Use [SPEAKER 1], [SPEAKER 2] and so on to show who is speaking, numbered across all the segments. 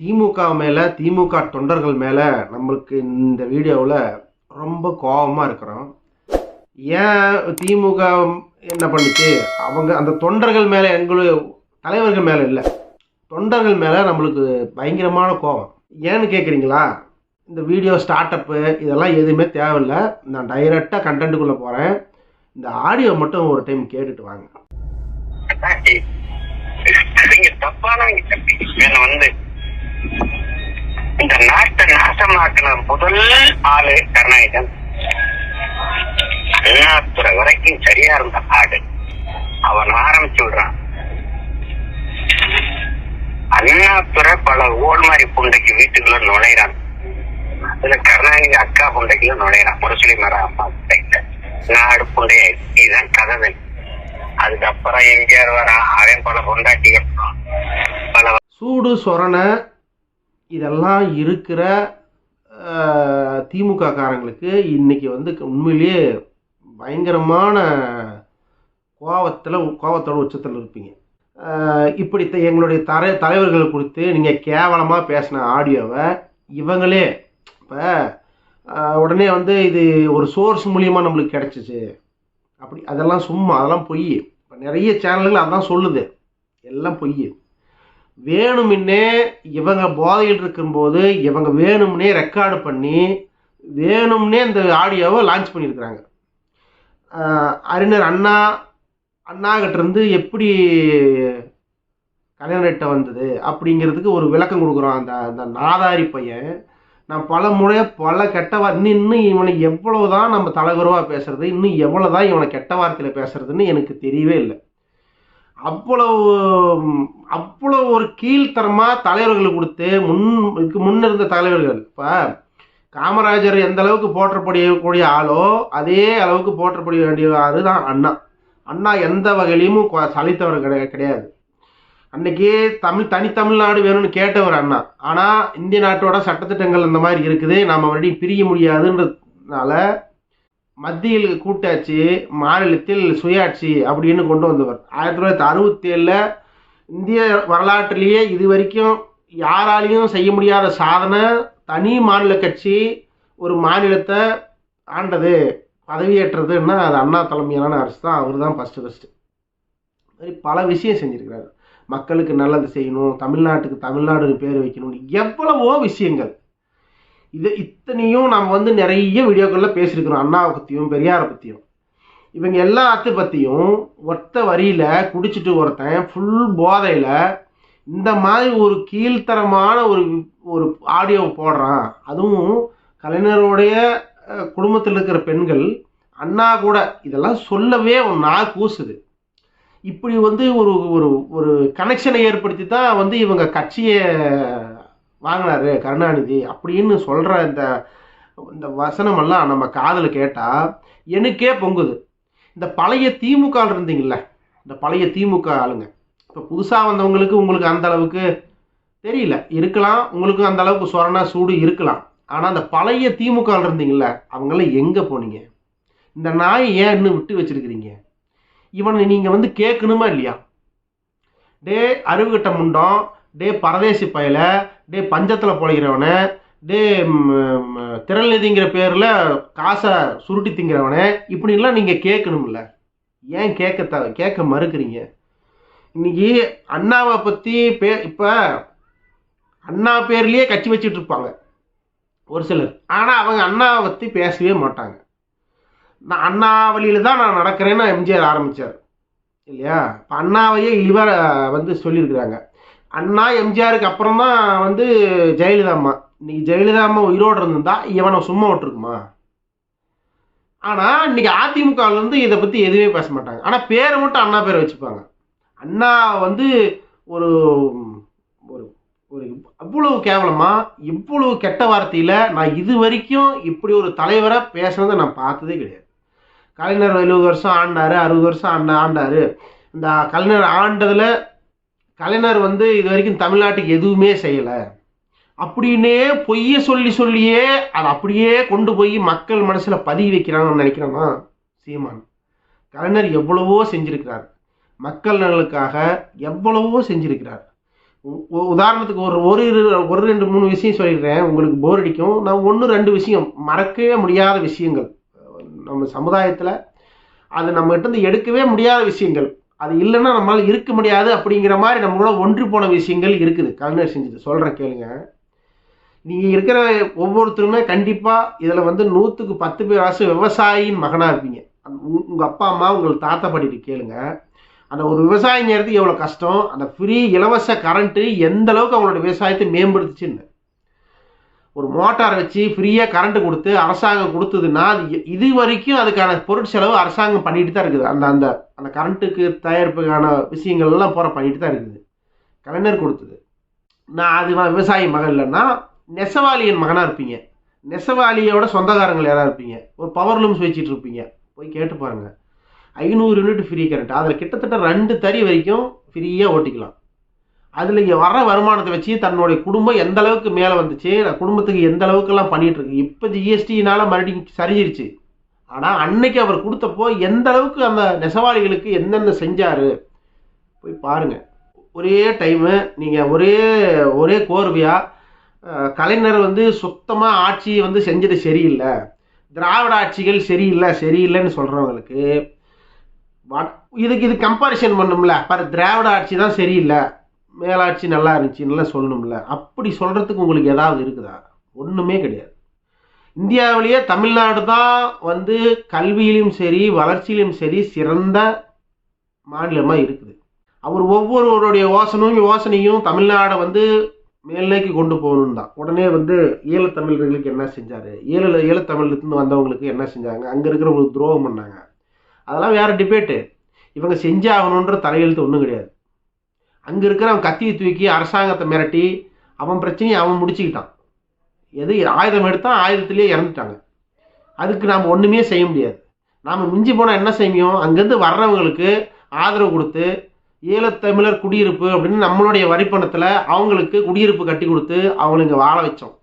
[SPEAKER 1] திமுக மேலே திமுக தொண்டர்கள் மேலே நம்மளுக்கு இந்த வீடியோவில் ரொம்ப கோபமாக இருக்கிறோம். ஏன் திமுக என்ன பண்ணுச்சு? அவங்க அந்த தொண்டர்கள் மேலே எங்களுக்கு தலைவர்கள் மேலே இல்லை. தொண்டர்கள் மேலே நம்மளுக்கு பயங்கரமான கோபம் ஏன்னு கேட்குறீங்களா இந்த வீடியோ ஸ்டார்ட் அப்பு இதெல்லாம் எதுவுமே தேவையில்லை. நான் டைரெக்டாக கண்டென்ட்டுக்குள்ளே போகிறேன் இந்த ஆடியோ மட்டும் ஒரு டைம் கேட்டுட்டு வாங்க.
[SPEAKER 2] நீங்க வந்து. இந்த நாட்டை நாசமாக்கின முதல் ஆளு கருணாநிதன் அண்ணாத்துறை வரைக்கும் சரியா இருந்த ஆடு. அவன் ஆரம்பிச்சு விடுறான். அண்ணாத்துறை பல ஓல்மாரி புண்டைக்கு வீட்டுக்குள்ள நுழையிறான். அதுல கருணாநிதி அக்கா புண்டைக்குள்ள நுழையிறான். முரசொலி அம்மா புண்டைக்குள்ள நாடு புண்டைய இதுதான் கதவை. அதுக்கப்புறம் எம்ஜிஆர் வரான். அவன் பல பொண்டாட்டிகள். பல
[SPEAKER 1] சூடு சொரண இதெல்லாம் இருக்கிற திமுக காரங்களுக்கு இன்னைக்கு வந்து உண்மையிலேயே பயங்கரமான கோவத்தில் கோவத்தோட உச்சத்தில் இருப்பீங்க. இப்படி எங்களுடைய தர தலைவர்கள் கொடுத்து நீங்கள் கேவலமாக பேசின ஆடியோவை இவங்களே இப்போ உடனே வந்து இது ஒரு சோர்ஸ் மூலியமாக நம்மளுக்கு கிடச்சிச்சு. அப்படி அதெல்லாம் சும்மா அதெல்லாம் பொய். இப்போ நிறைய சேனல்கள் அதான் சொல்லுது. எல்லாம் பொய். வேணுமுன்னே இவங்க போதையிட்டு இருக்கும்போது இவங்க வேணும்னே ரெக்கார்டு பண்ணி வேணும்னே இந்த ஆடியோவை லான்ச் பண்ணியிருக்கிறாங்க. அறிஞர் அண்ணா அண்ணா இருந்து எப்படி கலைஞர்கிட்ட வந்தது அப்படிங்கிறதுக்கு ஒரு விளக்கம் கொடுக்குறோம். அந்த அந்த நாதாரி பையன். நான் பல முறை பல கெட்ட வா இன்னும் இவனை எவ்வளோ தான் நம்ம தலைவரவாக பேசுறது இன்னும் எவ்வளோ தான் இவனை கெட்ட வார்த்தையில் பேசுறதுன்னு எனக்கு தெரியவே இல்லை. அவ்வளவு அவ்வளவு ஒரு கீழ்த்தரமாக தலைவர்கள் கொடுத்து முன் இதுக்கு முன்ன இருந்த தலைவர்கள். இப்போ காமராஜர் எந்த அளவுக்கு போற்றப்படக்கூடிய ஆளோ அதே அளவுக்கு போற்றப்பட வேண்டிய ஆறு தான் அண்ணா. அண்ணா எந்த வகையிலையும் கொ- சலித்தவர் கிடையாது கிடையாது. அன்னைக்கு தமிழ் தனி தமிழ்நாடு வேணும்னு கேட்டவர் அண்ணா. ஆனால் இந்திய நாட்டோட சட்டத்திட்டங்கள் இந்த மாதிரி இருக்குது. நாம் மறுபடியும் பிரிய முடியாதுன்றதுனால மத்தியில் கூட்டாட்சி மாநிலத்தில் சுயாட்சி அப்படின்னு கொண்டு வந்தவர். ஆயிரத்தி தொள்ளாயிரத்தி அறுபத்தி ஏழில் இந்திய வரலாற்றிலேயே இது வரைக்கும் யாராலையும் செய்ய முடியாத சாதனை தனி மாநில கட்சி ஒரு மாநிலத்தை ஆண்டது பதவியேற்றதுன்னா அது அண்ணா தலைமையிலான அரசு தான். அவர் தான் ஃபஸ்ட்டு ஃபஸ்ட்டு மாதிரி பல விஷயம் செஞ்சுருக்கிறாரு. மக்களுக்கு நல்லது செய்யணும் தமிழ்நாட்டுக்கு தமிழ்நாடு பேர் வைக்கணும்னு எவ்வளவோ விஷயங்கள். இது இத்தனையும் நம்ம வந்து நிறைய வீடியோக்களில் பேசியிருக்கிறோம் அண்ணாவை பற்றியும் பெரியாரை பற்றியும் இவங்க எல்லாத்த பற்றியும் ஒத்த வரியில் குடிச்சிட்டு ஒருத்தன் ஃபுல் போதையில் இந்த மாதிரி ஒரு கீழ்த்தரமான ஒரு ஒரு ஆடியோ போடுறான். அதுவும் கலைஞருடைய குடும்பத்தில் இருக்கிற பெண்கள் அண்ணா கூட இதெல்லாம் சொல்லவே ஒரு கூசுது. இப்படி வந்து ஒரு ஒரு ஒரு கனெக்ஷனை ஏற்படுத்தி தான் வந்து இவங்க கட்சியை வாங்கினாரு கருணாநிதி. அப்படின்னு சொல்கிற இந்த இந்த வசனமெல்லாம் நம்ம காதில் கேட்டால் எனக்கே பொங்குது. இந்த பழைய திமுக இருந்தீங்கல்ல இந்த பழைய திமுக ஆளுங்க. இப்போ புதுசாக வந்தவங்களுக்கு உங்களுக்கு அந்த அளவுக்கு தெரியல. இருக்கலாம் உங்களுக்கு அந்த அளவுக்கு சொரணா சூடு இருக்கலாம். ஆனால் அந்த பழைய திமுக இருந்தீங்கல்ல அவங்களாம் எங்கே போனீங்க? இந்த நாய் ஏன் இன்னும் விட்டு வச்சிருக்கிறீங்க? இவனை நீங்கள் வந்து கேட்கணுமா இல்லையா? டே அறிவுகிட்ட முண்டம் டே பரதேசி பயல. டே பஞ்சத்தில் பொழைக்கிறவனே. டே திறநிதிங்கிற பேரில் காசை சுருட்டி திங்கிறவனே. இப்படிலாம் நீங்கள் கேட்கணும்ல. ஏன் கேட்க த கேட்க மறுக்கிறீங்க? இன்னைக்கு அண்ணாவை பற்றி பே இப்போ அண்ணா பேர்லேயே கட்சி வச்சுட்டு இருப்பாங்க. ஒரு சிலர். ஆனால் அவங்க அண்ணாவை பற்றி பேசவே மாட்டாங்க. நான் அண்ணா வழியில் தான் நான் நடக்கிறேன்னு எம்ஜிஆர் ஆரம்பித்தார் இல்லையா? இப்போ அண்ணாவையே இவர் வந்து சொல்லியிருக்கிறாங்க. அண்ணா எம்ஜிஆருக்கு அப்புறம் தான் வந்து ஜெயலலிதா அம்மா இன்னைக்கு ஜெயலலிதா அம்மா உயிரோடு இருந்திருந்தா இவனை சும்மா விட்டுருக்குமா? ஆனால் இன்னைக்கு அதிமுகவிலேருந்து இதை பற்றி எதுவுமே பேச மாட்டாங்க. ஆனால் பேரை மட்டும் அண்ணா பேரை வச்சுப்பாங்க. அண்ணா வந்து ஒரு ஒரு ஒரு அவ்வளவு கேவலமாக இவ்வளவு கெட்ட வார்த்தையில் நான் இது வரைக்கும் இப்படி ஒரு தலைவரை பேசுனதை நான் பார்த்ததே கிடையாது. கலைஞர் எழுபது வருஷம் ஆண்டாரு அறுபது வருஷம் ஆண்ட ஆண்டாரு. இந்த கலைஞர் ஆண்டதில் கலைஞர் வந்து இது வரைக்கும் தமிழ்நாட்டுக்கு எதுவுமே செய்யலை. அப்படின்னே பொய்ய சொல்லி சொல்லியே அதை அப்படியே கொண்டு போய் மக்கள் மனசில் பதிய வைக்கிறாங்கன்னு நினைக்கிறேன்னா சீமான். கலைஞர் எவ்வளவோ செஞ்சிருக்கிறார். மக்கள் நலனுக்காக எவ்வளவோ செஞ்சிருக்கிறார். உதாரணத்துக்கு ஒரு ஒரு இரு- ஒரு ரெண்டு மூணு விஷயம் சொல்லிடுறேன். உங்களுக்கு போர் அடிக்கும். நான் ஒன்று ரெண்டு விஷயம் மறக்கவே முடியாத விஷயங்கள். நம்ம சமுதாயத்தில் அது நம்மகிட்ட இருந்து எடுக்கவே முடியாத விஷயங்கள். அது இல்லைன்னா நம்மளால் இருக்க முடியாது அப்படிங்கிற மாதிரி நம்மளோட ஒன்று போன விஷயங்கள் இருக்குது. கலைஞர் செஞ்சது சொல்கிறேன் கேளுங்க. நீங்கள் இருக்கிற ஒவ்வொருத்தருமே கண்டிப்பாக இதில் வந்து நூற்றுக்கு பத்து பேராச்சும் விவசாயியின் மகனாக இருப்பீங்க. உங்கள் அப்பா அம்மா உங்களுக்கு தாத்தா பாட்டிட்டு கேளுங்க. அந்த ஒரு விவசாயிங்கிறது எவ்வளோ கஷ்டம் அந்த ஃப்ரீ இலவச கரண்ட்டு எந்த அளவுக்கு அவங்களோட விவசாயத்தை மேம்படுத்துச்சுன்னு. ஒரு மோட்டார் வச்சு ஃப்ரீயாக கரண்ட் கொடுத்து அரசாங்கம் கொடுத்ததுன்னா அது இது வரைக்கும் அதுக்கான பொருட்செலவு அரசாங்கம் பண்ணிட்டு தான் இருக்குது. அந்த அந்த அந்த கரண்ட்டுக்கு தயாரிப்புக்கான விஷயங்கள் எல்லாம் பூரா பண்ணிட்டு தான் இருக்குது. கலைஞர் கொடுத்தது. நான் அது விவசாயி மகன் இல்லைன்னா நெசவாளியின் மகனாக இருப்பீங்க. நெசவாளியோட சொந்தக்காரங்கள் யாராக இருப்பீங்க? ஒரு பவர் லூம்ஸ் வச்சுட்டு இருப்பீங்க. போய் கேட்டு பாருங்கள் ஐநூறு யூனிட் ஃப்ரீ கரண்ட் அதில் கிட்டத்தட்ட ரெண்டு தறி வரைக்கும் ஃப்ரீயாக ஓட்டிக்கலாம். அதில் இங்கே வர வருமானத்தை வச்சு தன்னுடைய குடும்பம் எந்த அளவுக்கு மேலே வந்துச்சு நான் குடும்பத்துக்கு எந்த அளவுக்குலாம் பண்ணிட்டு இருக்கு. இப்போ ஜிஎஸ்டினால் மறுபடியும் சரிஞ்சிருச்சு. ஆனால் அன்னைக்கு அவர் கொடுத்தப்போ எந்த அளவுக்கு அந்த நெசவாளிகளுக்கு என்னென்ன செஞ்சார்? போய் பாருங்கள் ஒரே டைமு நீங்கள் ஒரே ஒரே கோர்வையாக கலைஞர் வந்து சுத்தமாக ஆட்சி வந்து செஞ்சது சரியில்லை. திராவிட ஆட்சிகள் சரியில்லை சரியில்லைன்னு சொல்கிறவங்களுக்கு இதுக்கு இது கம்பாரிசன் பண்ணும்ல. பர் திராவிட ஆட்சி தான் சரியில்லை. மேலாட்சி நல்லா இருந்துச்சுன்னுலாம் சொல்லணும்ல. அப்படி சொல்கிறதுக்கு உங்களுக்கு ஏதாவது இருக்குதா? ஒன்றுமே கிடையாது. இந்தியாவிலேயே தமிழ்நாடு தான் வந்து கல்வியிலும் சரி வளர்ச்சியிலும் சரி சிறந்த மாநிலமாக இருக்குது. அவர் ஒவ்வொருவருடைய யோசனையும் யோசனையும் தமிழ்நாடை வந்து மேல்நோக்கி கொண்டு போகணும் தான். உடனே வந்து ஈழத்தமிழர்களுக்கு என்ன செஞ்சார்? ஈழ ஈழத்தமிழ்லேருந்து வந்தவங்களுக்கு என்ன செஞ்சாங்க? அங்கே இருக்கிறவங்களுக்கு துரோகம் பண்ணாங்க. அதெல்லாம் வேறு டிபேட்டு இவங்க செஞ்சாகணுன்ற தலையெழுத்து ஒன்றும் கிடையாது. அங்கே இருக்கிறவன் கத்தியை தூக்கி அரசாங்கத்தை மிரட்டி அவன் பிரச்சனையை அவன் முடிச்சுக்கிட்டான். எது ஆயுதம் எடுத்தான் ஆயுதத்திலேயே இறந்துட்டாங்க. அதுக்கு நாம் ஒன்றுமே செய்ய முடியாது. நாம் மிஞ்சி போனால் என்ன செய்யும் அங்கேருந்து வர்றவங்களுக்கு ஆதரவு கொடுத்து ஈழத்தமிழர் குடியிருப்பு அப்படின்னு நம்மளுடைய வரிப்பணத்தில் அவங்களுக்கு குடியிருப்பு கட்டி கொடுத்து அவங்களை வாழ வச்சோம்.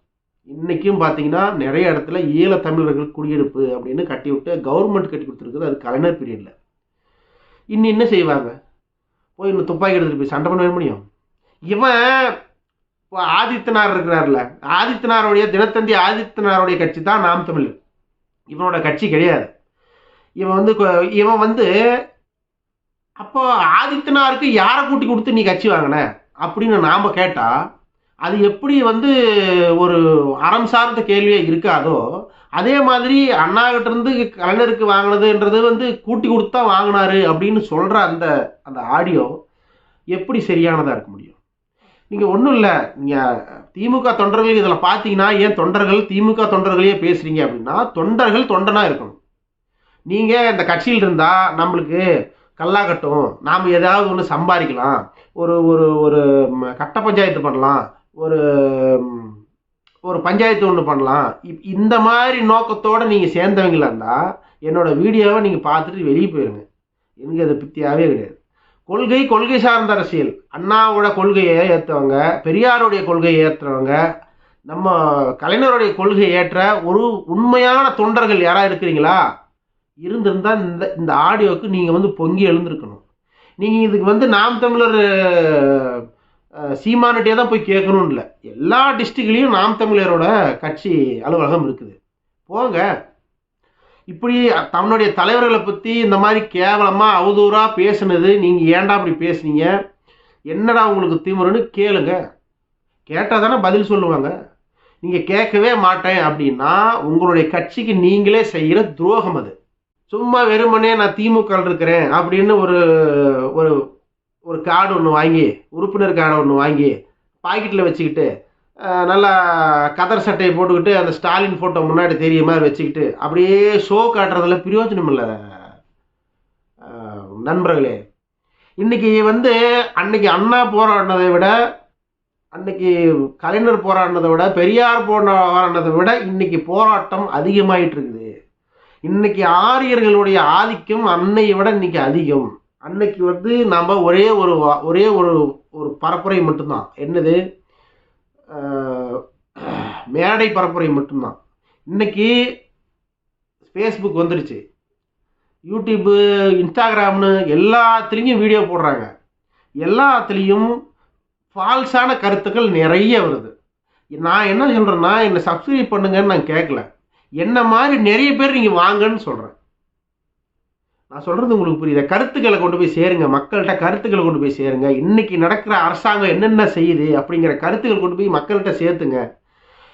[SPEAKER 1] இன்றைக்கும் பார்த்தீங்கன்னா நிறைய இடத்துல ஈழத்தமிழர்கள் குடியிருப்பு அப்படின்னு கட்டி விட்டு கவர்மெண்ட் கட்டி கொடுத்துருக்குது அது கலைஞர் பீரியடில் இன்னும் என்ன செய்வாங்க? போய் இன்னும் துப்பாக்கி எடுத்துகிட்டு போய் சண்டை பண்ண முடியும். இவன் இப்போ ஆதித்தனார் இருக்கிறார்ல. ஆதித்தனாருடைய தினத்தந்தி ஆதித்தனாருடைய கட்சி தான் நாம் தமிழ். இவனோட கட்சி கிடையாது. இவன் வந்து இவன் வந்து அப்போ ஆதித்தனாருக்கு யாரை கூட்டி கொடுத்து நீ கட்சி வாங்கின? அப்படின்னு நாம் கேட்டால் அது எப்படி வந்து ஒரு அறம் சார்ந்த கேள்வியாக இருக்காதோ அதே மாதிரி அண்ணாகிட்ட இருந்து கலைஞருக்கு வாங்கினதுன்றது வந்து கூட்டி கொடுத்தா வாங்கினாரு அப்படின்னு சொல்கிற அந்த அந்த ஆடியோ எப்படி சரியானதாக இருக்க முடியும்? நீங்கள் ஒன்றும் இல்லை. நீங்கள் திமுக தொண்டர்கள் இதில் பார்த்தீங்கன்னா ஏன் தொண்டர்கள் திமுக தொண்டர்களையே பேசுகிறீங்க அப்படின்னா தொண்டர்கள் தொண்டனாக இருக்கணும். நீங்கள் இந்த கட்சியில் இருந்தால் நம்மளுக்கு கல்லாகட்டும் நாம் ஏதாவது ஒன்று சம்பாதிக்கலாம். ஒரு ஒரு ஒரு கட்ட பஞ்சாயத்து பண்ணலாம். ஒரு ஒரு பஞ்சாயத்து ஒன்று பண்ணலாம். இப் இந்த மாதிரி நோக்கத்தோடு நீங்கள் சேர்ந்தவங்களா இருந்தால் என்னோட வீடியோவை நீங்கள் பார்த்துட்டு வெளியே போயிருங்க. எனக்கு அது பித்தியாவே கிடையாது. கொள்கை கொள்கை சார்ந்த அரசியல். அண்ணாவோட கொள்கையை ஏற்றவங்க பெரியாருடைய கொள்கையை ஏற்றுறவங்க நம்ம கலைஞருடைய கொள்கையை ஏற்ற ஒரு உண்மையான தொண்டர்கள் யாராக இருக்கிறீங்களா? இருந்திருந்தால் இந்த இந்த ஆடியோவுக்கு நீங்கள் வந்து பொங்கி எழுந்திருக்கணும். நீங்கள் இதுக்கு வந்து நாம் தமிழர் சீமானிட்டே தான் போய் கேட்கணும்னு இல்லை எல்லா டிஸ்ட்ரிக்ட்லேயும் நாம் தமிழரோட கட்சி அலுவலகம் இருக்குது. போங்க. இப்படி தன்னுடைய தலைவர்களை பற்றி இந்த மாதிரி கேவலமாக அவதூறாக பேசுனது நீங்கள் ஏன்டா அப்படி பேசுனீங்க? என்னடா உங்களுக்கு திமுறன்னு கேளுங்க. கேட்டால் தானே பதில் சொல்லுவாங்க. நீங்கள் கேட்கவே மாட்டேன் அப்படின்னா உங்களுடைய கட்சிக்கு நீங்களே செய்கிற துரோகம் அது. சும்மா வெறுமனே நான் திமுக இருக்கிறேன் அப்படின்னு ஒரு ஒரு ஒரு கார்டு ஒன்று வாங்கி உறுப்பினர் கார்டு ஒன்று வாங்கி பாக்கெட்டில் வச்சுக்கிட்டு நல்லா கதர் சட்டையை போட்டுக்கிட்டு அந்த ஸ்டாலின் ஃபோட்டோ முன்னாடி தெரிய மாதிரி வச்சுக்கிட்டு அப்படியே ஷோ காட்டுறதுல பிரயோஜனம் இல்லை. நண்பர்களே இன்னைக்கு வந்து அன்னைக்கு அண்ணா போராடினதை விட அன்னைக்கு கலைஞர் போராடினதை விட பெரியார் போராடினதை விட இன்னைக்கு போராட்டம் அதிகமாயிட்டு இருக்குது. இன்னைக்கு ஆரியர்களுடைய ஆதிக்கம் அன்னையை விட இன்னைக்கு அதிகம். அன்னைக்கு வந்து நாம் ஒரே ஒரு வா- ஒரே ஒரு ஒரு பரப்புரை மட்டும்தான். என்னது? மேடை பரப்புரை மட்டும்தான். இன்னைக்கு ஃபேஸ்புக் வந்துடுச்சு யூடியூப்பு இன்ஸ்டாகிராம்னு எல்லாத்துலேயும் வீடியோ போடுறாங்க. எல்லாத்துலேயும் ஃபால்ஸான கருத்துக்கள் நிறைய வருது. நான் என்ன சொல்கிறேன்னா என்னை சப்ஸ்கிரைப் பண்ணுங்கன்னு நான் கேட்கல என்ன மாதிரி நிறைய பேர் நீங்கள் வாங்கன்னு சொல்கிறேன் நான் சொல்கிறது உங்களுக்கு புரியுது? கருத்துக்களை கொண்டு போய் சேருங்க. மக்கள்கிட்ட கருத்துக்களை கொண்டு போய் சேருங்க. இன்னைக்கு நடக்கிற அரசாங்கம் என்னென்ன செய்யுது அப்படிங்கிற கருத்துக்கள் கொண்டு போய் மக்கள்கிட்ட சேர்த்துங்க.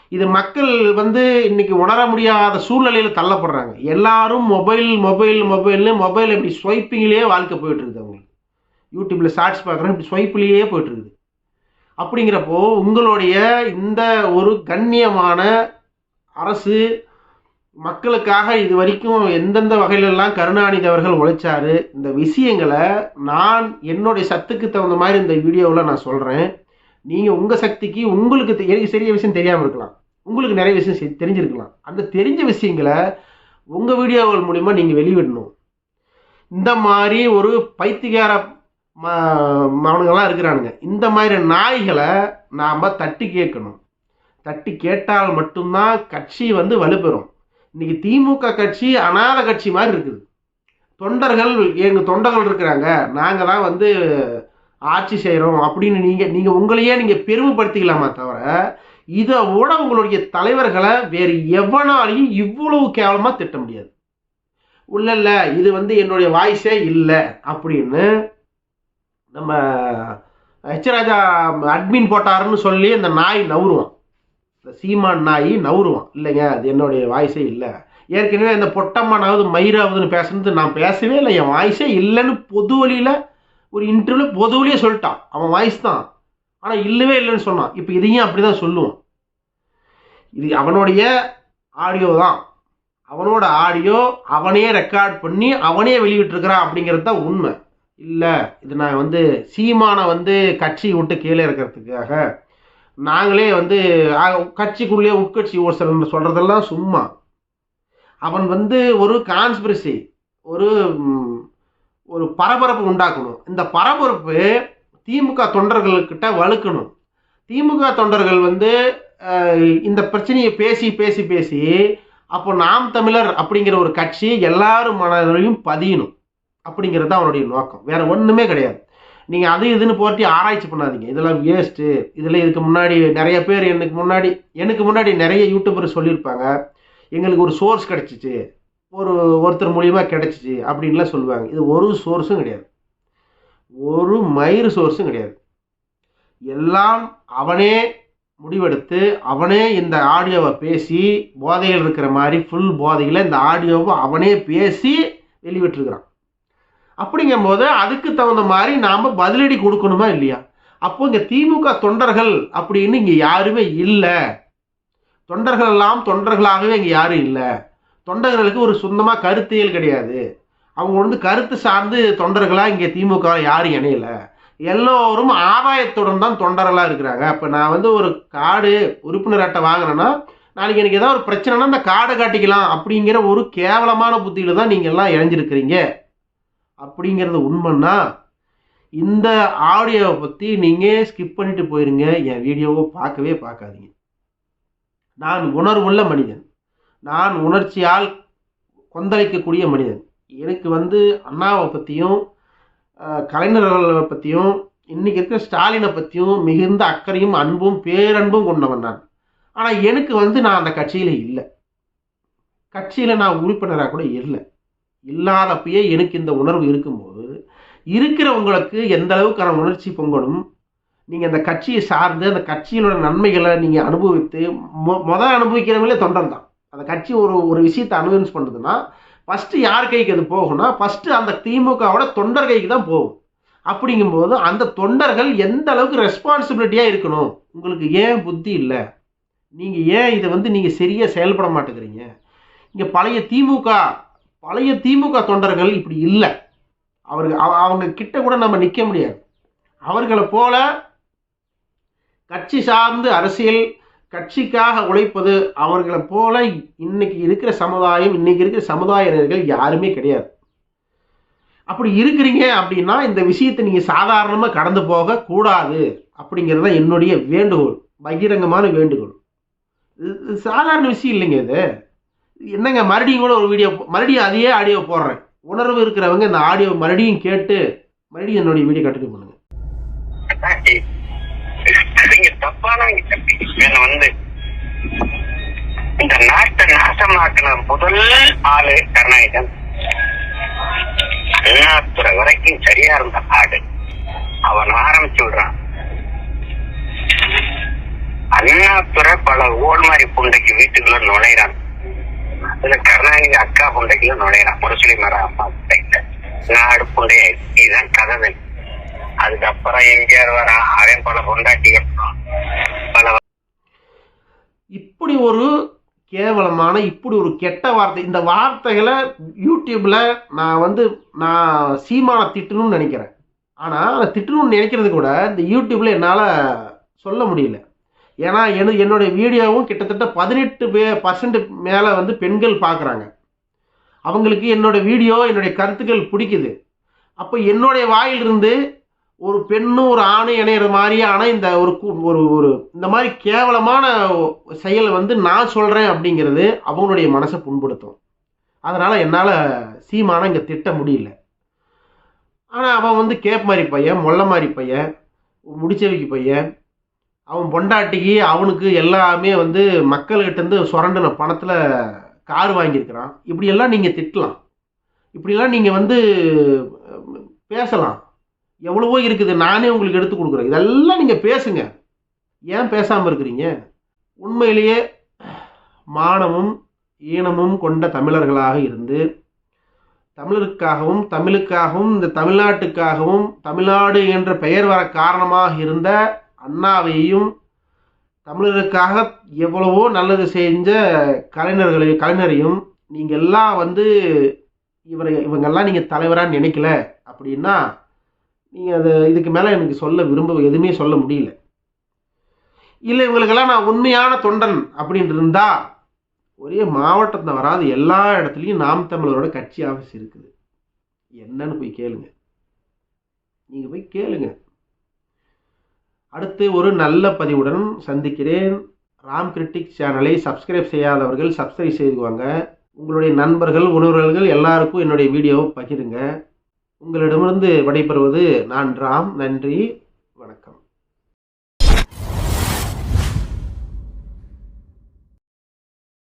[SPEAKER 1] இது மக்கள் வந்து இன்னைக்கு உணர முடியாத சூழ்நிலையில் தள்ளப்படுறாங்க. எல்லாரும் மொபைல் மொபைல் மொபைல்னு மொபைல் இப்படி ஸ்வைப்பிங்லேயே வாழ்க்கை போயிட்டு இருக்குது அவங்களுக்கு. யூடியூப்பில் ஷார்ட்ஸ் பார்க்குறோம் இப்படி ஸ்வைப்லேயே போயிட்டு இருக்குது. அப்படிங்கிறப்போ உங்களுடைய இந்த ஒரு கண்ணியமான அரசு மக்களுக்காக இது வரைக்கும் எந்தெந்த வகையிலெல்லாம் கருணாநிதி அவர்கள் உழைச்சாரு இந்த விஷயங்களை நான் என்னுடைய சத்துக்கு தகுந்த மாதிரி இந்த வீடியோவில் நான் சொல்கிறேன் நீங்கள் உங்கள் சக்திக்கு உங்களுக்கு எனக்கு சரிய விஷயம் தெரியாமல் இருக்கலாம். உங்களுக்கு நிறைய விஷயம் செ- தெரிஞ்சிருக்கலாம். அந்த தெரிஞ்ச விஷயங்களை உங்கள் வீடியோக்கள் மூலிமா நீங்கள் வெளிவிடணும் இந்த மாதிரி ஒரு பைத்தியகார ம இருக்கிறானுங்க. இந்த மாதிரி நாய்களை நாம் தட்டி கேட்கணும். தட்டி கேட்டால் மட்டும்தான் கட்சி வந்து வலுப்பெறும். இன்னைக்கு திமுக கட்சி அநாத கட்சி மாதிரி இருக்குது. தொண்டர்கள் எங்கள் தொண்டர்கள் இருக்கிறாங்க. நாங்கள் தான் வந்து ஆட்சி செய்கிறோம் அப்படின்னு நீங்கள் நீங்கள் உங்களையே நீங்கள் பெருமைப்படுத்திக்கலாமா தவிர இதை விட உங்களுடைய தலைவர்களை வேறு எவனாலையும் இவ்வளவு கேவலமாக திட்ட முடியாது. உள்ள இல்லை இது வந்து என்னுடைய வாய்ஸே இல்லை அப்படின்னு நம்ம ஹெச்ராஜா அட்மின் போட்டாருன்னு சொல்லி அந்த நாய் நவுருவான். சீமான் நாய் நவுருவான். இல்லைங்க அது என்னுடைய வாய்ஸே இல்லை. ஏற்கனவே இந்த பொட்டம்மானாவது மயிராவதுன்னு பேசுனது நான் பேசவே இல்லை. என் வாய்ஸே இல்லைன்னு பொது வழியில் ஒரு இன்டர்வியூவில் பொது வழியே சொல்லிட்டான். அவன் வாய்ஸ் தான். ஆனால் இல்லவே இல்லைன்னு சொன்னான். இப்போ இதையும் அப்படி தான் சொல்லுவான். இது அவனுடைய ஆடியோ தான். அவனோட ஆடியோ அவனே ரெக்கார்ட் பண்ணி அவனே வெளியிட்டிருக்கிறான் அப்படிங்கிறது தான் உண்மை. இல்லை இது நான் வந்து சீமானை வந்து கட்சி விட்டு கீழே இருக்கிறதுக்காக நாங்களே வந்து கட்சிக்குள்ளே கட்சிக்குள்ளேயே உட்கட்சி ஓசல் சொல்கிறதெல்லாம் சும்மா. அவன் வந்து ஒரு கான்ஸ்பிரசி ஒரு ஒரு பரபரப்பு உண்டாக்கணும். இந்த பரபரப்பு திமுக தொண்டர்கள்கிட்ட வலுக்கணும் திமுக தொண்டர்கள் வந்து இந்த பிரச்சனையை பேசி பேசி பேசி அப்போ நாம் தமிழர் அப்படிங்கிற ஒரு கட்சி எல்லாரும் மனதிலையும் பதியணும். அப்படிங்கிறது தான் அவனுடைய நோக்கம். வேற ஒன்றுமே கிடையாது. நீங்கள் அது இதுன்னு போட்டி ஆராய்ச்சி பண்ணாதீங்க. இதெல்லாம் வேஸ்ட்டு இதில் இதுக்கு முன்னாடி நிறைய பேர் எனக்கு முன்னாடி எனக்கு முன்னாடி நிறைய யூடியூபர் சொல்லியிருப்பாங்க. எங்களுக்கு ஒரு சோர்ஸ் கிடச்சிச்சு. ஒரு ஒருத்தர் மூலியமாக கிடச்சிச்சு அப்படின்லாம் சொல்லுவாங்க. இது ஒரு சோர்ஸும் கிடையாது. ஒரு மயிறு சோர்ஸும் கிடையாது. எல்லாம் அவனே முடிவெடுத்து அவனே இந்த ஆடியோவை பேசி போதையில் இருக்கிற மாதிரி ஃபுல் போதையில் இந்த ஆடியோவை அவனே பேசி வெளிவிட்டுருக்கிறான் அப்படிங்கும்போது அதுக்கு தகுந்த மாதிரி நாம் பதிலடி கொடுக்கணுமா இல்லையா? அப்போ இங்கே திமுக தொண்டர்கள் அப்படின்னு இங்கே யாருமே இல்லை. தொண்டர்கள் எல்லாம் தொண்டர்களாகவே இங்கே யாரும் இல்லை. தொண்டர்களுக்கு ஒரு சொந்தமாக கருத்தியல் கிடையாது. அவங்க வந்து கருத்து சார்ந்து தொண்டர்களாக இங்கே திமுக யாரும் இணையலை. எல்லோரும் ஆதாயத்துடன் தான் தொண்டர்களாக இருக்கிறாங்க. அப்போ நான் வந்து ஒரு காடு உறுப்பினர் அட்டை வாங்கினேன்னா நாளைக்கு எனக்கு ஏதாவது ஒரு பிரச்சனைனா அந்த காடை காட்டிக்கலாம் அப்படிங்கிற ஒரு கேவலமான புத்தியில் தான் நீங்கள் எல்லாம் இணைஞ்சிருக்கிறீங்க. அப்படிங்கிறது உண்மைன்னா இந்த ஆடியோவை பற்றி நீங்கள் ஸ்கிப் பண்ணிட்டு போயிருங்க. என் வீடியோவை பார்க்கவே பார்க்காதீங்க. நான் உணர்வுள்ள மனிதன். நான் உணர்ச்சியால் கொந்தளிக்கக்கூடிய மனிதன். எனக்கு வந்து அண்ணாவை பற்றியும் கலைஞர்களை பற்றியும் இன்றைக்கி இருக்கிற ஸ்டாலினை பற்றியும் மிகுந்த அக்கறையும் அன்பும் பேரன்பும் கொண்டவன் நான். ஆனால் எனக்கு வந்து நான் அந்த கட்சியில் இல்லை. கட்சியில் நான் உறுப்பினராக கூட இல்லை. இல்லாதப்பயே எனக்கு இந்த உணர்வு இருக்கும்போது இருக்கிறவங்களுக்கு எந்த அளவுக்கான உணர்ச்சி பொங்கணும்? நீங்கள் அந்த கட்சியை சார்ந்து அந்த கட்சியினோட நன்மைகளை நீங்கள் அனுபவித்து மொ மொதல் அனுபவிக்கிறவங்களே தொண்டன் தான். அந்த கட்சி ஒரு ஒரு விஷயத்தை அனுபவன்ஸ் பண்ணுதுன்னா ஃபஸ்ட்டு யார் கைக்கு அது போகும்னா ஃபஸ்ட்டு அந்த திமுகவோட தொண்டர் கைக்கு தான் போகும். அப்படிங்கும்போது அந்த தொண்டர்கள் எந்த அளவுக்கு ரெஸ்பான்சிபிலிட்டியாக இருக்கணும்? உங்களுக்கு ஏன் புத்தி இல்லை? நீங்கள் ஏன் இதை வந்து நீங்கள் சரியாக செயல்பட மாட்டேங்கிறீங்க? இங்கே பழைய திமுக பழைய திமுக தொண்டர்கள் இப்படி இல்லை. அவர்கள் அவ- அவங்க கிட்ட கூட நம்ம நிற்க முடியாது. அவர்களை போல கட்சி சார்ந்து அரசியல் கட்சிக்காக உழைப்பது அவர்களை போல இன்னைக்கு இருக்கிற சமுதாயம் இன்னைக்கு இருக்கிற சமுதாயினர்கள் யாருமே கிடையாது. அப்படி இருக்கிறீங்க அப்படின்னா இந்த விஷயத்தை நீங்கள் சாதாரணமாக கடந்து போக கூடாது அப்படிங்கிறது தான் என்னுடைய வேண்டுகோள் பகிரங்கமான வேண்டுகோள். இது சாதாரண விஷயம் இல்லைங்க இது. என்னங்க மறுபடியும் கூட ஒரு வீடியோ மறுபடியும் அதையே ஆடியோ போடுறேன். உணர்வு இருக்கிறவங்க இந்த ஆடியோ மறுபடியும் கேட்டு மறுபடியும் என்னுடைய வீடியோ கண்டினியூ பண்ணுங்க.
[SPEAKER 2] தப்பானவங்க வந்து இந்த நாட்டை நாசமாக்கின முதல் ஆளு கருணாநிதன் அண்ணாத்துறை வரைக்கும் சரியா இருந்த ஆடு அவன் ஆரம்பிச்சு விடுறான். அண்ணாத்துறை பல ஓல்மாரி புண்டைக்கு வீட்டுக்குள்ள நுழையிறான். அதுல கருணாநிதி அக்கா புண்டைக்குள்ள நுழைறான் முரசொலி மர அம்மா புண்டைக்குள்ள நாடு புண்டைய இதுதான் கதை அதுக்கப்புறம் எம்ஜிஆர் வரான் அவன் பல பொண்டாட்டிகள் பல
[SPEAKER 1] இப்படி ஒரு கேவலமான இப்படி ஒரு கெட்ட வார்த்தை இந்த வார்த்தைகளை யூடியூப்ல நான் வந்து நான் சீமான திட்டணும்னு நினைக்கிறேன். ஆனால் அதை திட்டணும்னு நினைக்கிறது கூட இந்த யூடியூப்ல என்னால் சொல்ல முடியல. ஏன்னா என என்னுடைய வீடியோவும் கிட்டத்தட்ட பதினெட்டு பே பர்சன்ட் மேலே வந்து பெண்கள் பார்க்குறாங்க அவங்களுக்கு என்னோட வீடியோ என்னுடைய கருத்துக்கள் பிடிக்குது. அப்போ என்னுடைய வாயிலிருந்து ஒரு பெண்ணும் ஒரு ஆணும் இணையிற மாதிரியான இந்த ஒரு ஒரு ஒரு இந்த மாதிரி கேவலமான செயலை வந்து நான் சொல்கிறேன் அப்படிங்கிறது அவங்களுடைய மனசை புண்படுத்தும். அதனால் என்னால் சீமானம் இங்கே திட்ட முடியல. ஆனால் அவன் வந்து கேப் மாதிரி பையன் மொல்ல மாதிரி பையன் முடிச்சவைக்கு பையன் அவன் பொண்டாட்டிக்கு அவனுக்கு எல்லாமே வந்து மக்கள்கிட்டேருந்து சுரண்டின பணத்தில் கார் வாங்கியிருக்கிறான். இப்படியெல்லாம் நீங்கள் திட்டலாம். இப்படியெல்லாம் நீங்கள் வந்து பேசலாம். எவ்வளவோ இருக்குது நானே உங்களுக்கு எடுத்து கொடுக்குறேன். இதெல்லாம் நீங்கள் பேசுங்க. ஏன் பேசாமல் இருக்கிறீங்க? உண்மையிலேயே மானமும் ஈனமும் கொண்ட தமிழர்களாக இருந்து தமிழருக்காகவும் தமிழுக்காகவும் இந்த தமிழ்நாட்டுக்காகவும் தமிழ்நாடு என்ற பெயர் வர காரணமாக இருந்த அண்ணாவையும் தமிழருக்காக எவ்வளவோ நல்லது செஞ்ச கலைஞர்களையும் கலைஞரையும் நீங்கள் எல்லாம் வந்து இவரை இவங்கெல்லாம் நீங்கள் தலைவராக நினைக்கல அப்படின்னா நீங்கள் அது இதுக்கு மேலே எனக்கு சொல்ல விரும்ப எதுவுமே சொல்ல முடியல. இல்லை இவங்களுக்கெல்லாம் நான் உண்மையான தொண்டன் அப்படின்னு இருந்தால் ஒரே மாவட்டத்தில் வராது எல்லா இடத்துலையும் நாம் தமிழரோட கட்சி ஆஃபீஸ் இருக்குது. என்னன்னு போய் கேளுங்க. நீங்கள் போய் கேளுங்க. அடுத்து ஒரு நல்ல பதிவுடன் சந்திக்கிறேன். ராம் கிரிட்டிக் சேனலை சப்ஸ்கிரைப் செய்யாதவர்கள் சப்ஸ்கிரைப் செய்துக்குவாங்க உங்களுடைய நண்பர்கள் உணர்வுகள் எல்லாருக்கும் என்னுடைய வீடியோவை பகிருங்க. உங்களிடமிருந்து விடைபெறுவது நான் ராம். நன்றி.